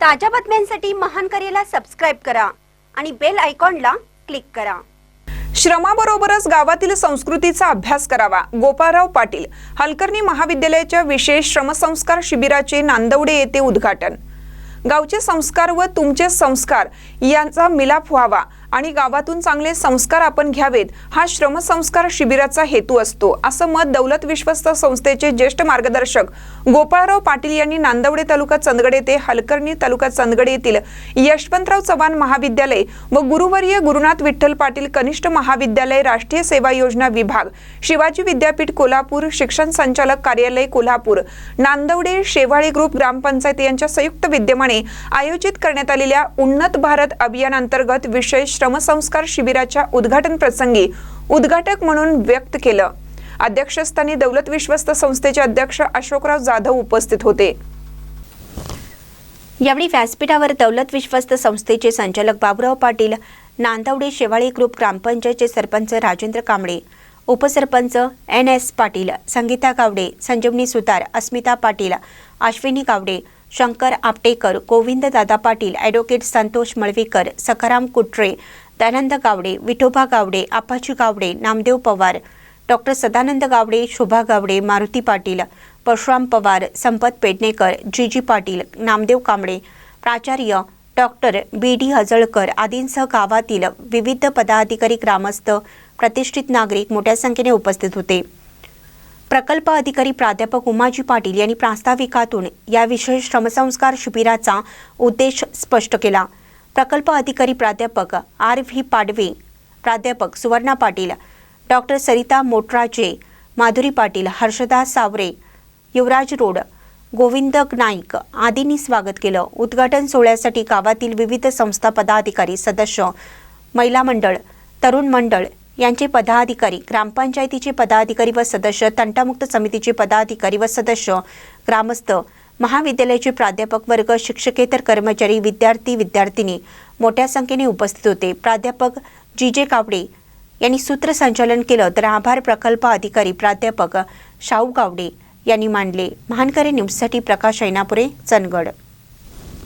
ताज्या बातम्यांसाठी महान करेला सबस्क्राईब करा आणि बेल आयकॉनला क्लिक करा. श्रमाबरोबरच गावातील संस्कृतीचा अभ्यास करावा गोपाळराव पाटील हलकर्णी महाविद्यालयाच्या विशेष श्रमसंस्कार शिबिराचे नांदवडे येथे उद्घाटन. गावचे संस्कार व तुमचे संस्कार यांचा मिलाप व्हावा आणि गावातून चांगले संस्कार आपण घ्यावेत हा श्रमसंस्कार शिबिराचा हेतू असतो असं मत दौलत विश्वस्त संस्थेचे ज्येष्ठ मार्गदर्शक गोपाळराव पाटील यांनी नांदवडे तालुका चंदगड येथे हलकर्णी तालुका चंदगड येथील यशवंतराव चव्हाण महाविद्यालय व गुरुवर्य गुरुनाथ विठ्ठल पाटील कनिष्ठ महाविद्यालय राष्ट्रीय सेवा योजना विभाग शिवाजी विद्यापीठ कोल्हापूर शिक्षण संचालक कार्यालय कोल्हापूर नांदवडे शेवाळे ग्रुप ग्रामपंचायत यांच्या संयुक्त विद्यमाने आयोजित करण्यात आलेल्या उन्नत भारत अभियानांतर्गत विशेष श्रमसंस्कार शिबिराच्या उद्घाटन प्रसंगी उद्घाटक म्हणून व्यक्त केलं. अध्यक्षस्थानी दौलत विश्वस्त संस्थेचे अध्यक्ष अशोकराव जाधव उपस्थित होते. यावेळी व्यासपीठावर दौलत विश्वस्त संस्थेचे संचालक बाबुराव पाटील नांदवडे शेवाळी ग्रुप ग्रामपंचायतचे सरपंच राजेंद्र कांबळे उपसरपंच N S Patil Sangita Gawade Sanjivani Sutar Asmita Patil Ashwini Gawade Shankar Aptekar Govind Dada Patil advocate Santosh Malvikar Sakharam Kutre Dayanand Gawade Vithoba Gawade Apaji Gawade Namdev Pawar doctor Sadanand Gawade Shobha Gawade Maruti Patil Parshuram Pawar Sampat Pednekar ji जी पाटील नामदेव कांबळे प्राचार्य doctor बी D हजळकर आदींसह गावातील विविध पदाधिकारी ग्रामस्थ प्रतिष्ठित नागरिक मोठ्या संख्येने उपस्थित होते. प्रकल्प अधिकारी प्राध्यापक उमाजी पाटील यांनी प्रास्ताविकातून या विशेष श्रमसंस्कार शिबिराचा उद्देश स्पष्ट केला. प्रकल्प अधिकारी प्राध्यापक आर व्ही पाडवे प्राध्यापक सुवर्णा पाटील डॉक्टर सरिता मोटराजे माधुरी पाटील हर्षदा सावरे युवराज रोड गोविंद नाईक आदींनी स्वागत केलं. उद्घाटन सोहळ्यासाठी गावातील विविध संस्था पदाधिकारी सदस्य महिला मंडळ तरुण मंडळ यांचे पदाधिकारी ग्रामपंचायतीचे पदाधिकारी व सदस्य तंटामुक्त समितीचे पदाधिकारी व सदस्य ग्रामस्थ महाविद्यालयाचे प्राध्यापक वर्ग शिक्षकेतर कर्मचारी विद्यार्थी विद्यार्थिनी मोठ्या संख्येने उपस्थित होते. प्राध्यापक जी जे कावडे यांनी सूत्रसंचालन केलं तर आभार प्रकल्प अधिकारी प्राध्यापक शाहू गावडे यांनी मांडले. महानकरे न्यूजसाठी प्रकाश ऐनापुरे चंदगड.